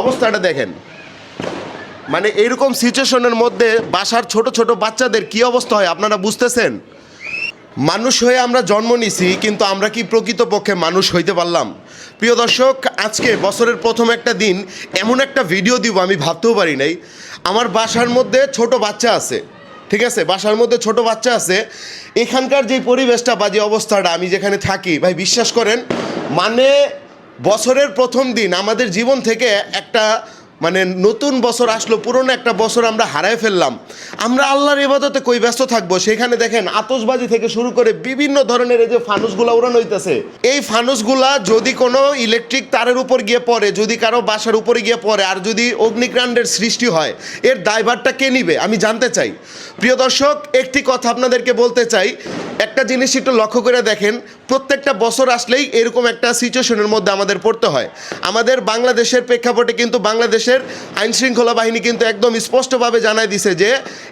অবস্থাটা দেখেন। মানে এইরকম সিচুয়েশনের মধ্যে বাসার ছোট ছোট বাচ্চাদের কি অবস্থা হয় আপনারা বুঝতেছেন? মানুষ হয়ে আমরা জন্ম নিছি, কিন্তু আমরা কি প্রকৃতপক্ষে মানুষ হইতে পারলাম? প্রিয় দর্শক, আজকে বছরের প্রথম একটা দিন, এমন একটা ভিডিও দিব আমি ভাবতেও পারি নাই। আমার বাসার মধ্যে ছোট বাচ্চা আছে, ঠিক আছে? বাসার মধ্যে ছোট বাচ্চা আছে। এখানকার যে পরিবেশটা বা যে অবস্থাটা, আমি যেখানে থাকি, ভাই বিশ্বাস করেন মানে বছরের প্রথম দিন আমাদের জীবন থেকে একটা মানে নতুন বছর আসলো, পুরনো একটা বছর আমরা হারায় ফেললাম। আমরা আল্লাহর ইবাদতে কই ব্যস্ত থাকব? সেখানে দেখেন আতশবাজি থেকে শুরু করে বিভিন্ন ধরনের এই যে ফানুসগুলা উড়ানো হইতেছে। এই ফানুসগুলা যদি কোনো ইলেকট্রিক তারের উপর গিয়ে পড়ে, যদি কারও বাসার উপরে গিয়ে পড়ে, আর যদি অগ্নিকাণ্ডের সৃষ্টি হয়, এর দায়ভারটা কে নিবে? আমি জানতে চাই। প্রিয় দর্শক, একটি কথা আপনাদেরকে বলতে চাই। একটা জিনিস একটু লক্ষ্য করে দেখেন, প্রত্যেকটা বছর আসলেই এরকম একটা সিচুয়েশনের মধ্যে আমাদের পড়তে হয়। আমাদের বাংলাদেশের প্রেক্ষাপটে কিন্তু বাংলাদেশের আইন শৃঙ্খলা বাহিনী কিন্তু একদম স্পষ্টভাবে জানাই দিছে যে,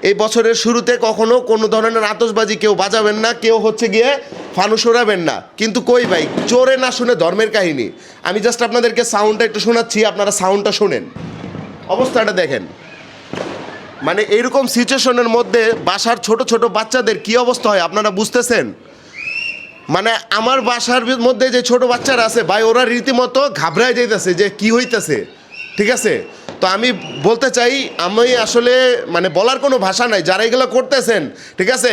এই বছরের শুরুতে কখনো কোনো ধরনের আতশবাজি কেউ বাজাবেন না, কেউ হচ্ছে গিয়ে ফানুস ওড়াবেন না। কিন্তু কই ভাই চোরে না শুনে ধর্মের কাহিনী। আমি জাস্ট আপনাদেরকে সাউন্ডটা একটু শোনাচ্ছি, আপনারা সাউন্ডটা শোনেন। অবস্থাটা দেখেন। মানে এইরকম সিচুয়েশনের মধ্যে বাসার ছোট ছোট বাচ্চাদের কি অবস্থা হয় আপনারা বুঝতেছেন? মানে আমার বাসার মধ্যে যে ছোট বাচ্চারা আছে, ভাই, ওরা রীতিমতো ঘাবড়ায় যাইতেছে যে কি হইতেছে, ঠিক আছে? তো আমি বলতে চাই, আমি আসলে মানে বলার কোনো ভাষা নাই, যারা এগুলো করতেছেন, ঠিক আছে?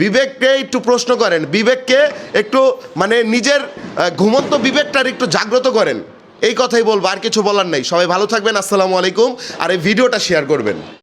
বিবেককে একটু প্রশ্ন করেন, বিবেককে একটু মানে নিজের ঘুমন্ত বিবেকটার একটু জাগ্রত করেন। এই কথাই বলব, আর কিছু বলার নেই। সবাই ভালো থাকবেন, আসসালামু আলাইকুম, আর এই ভিডিওটা শেয়ার করবেন।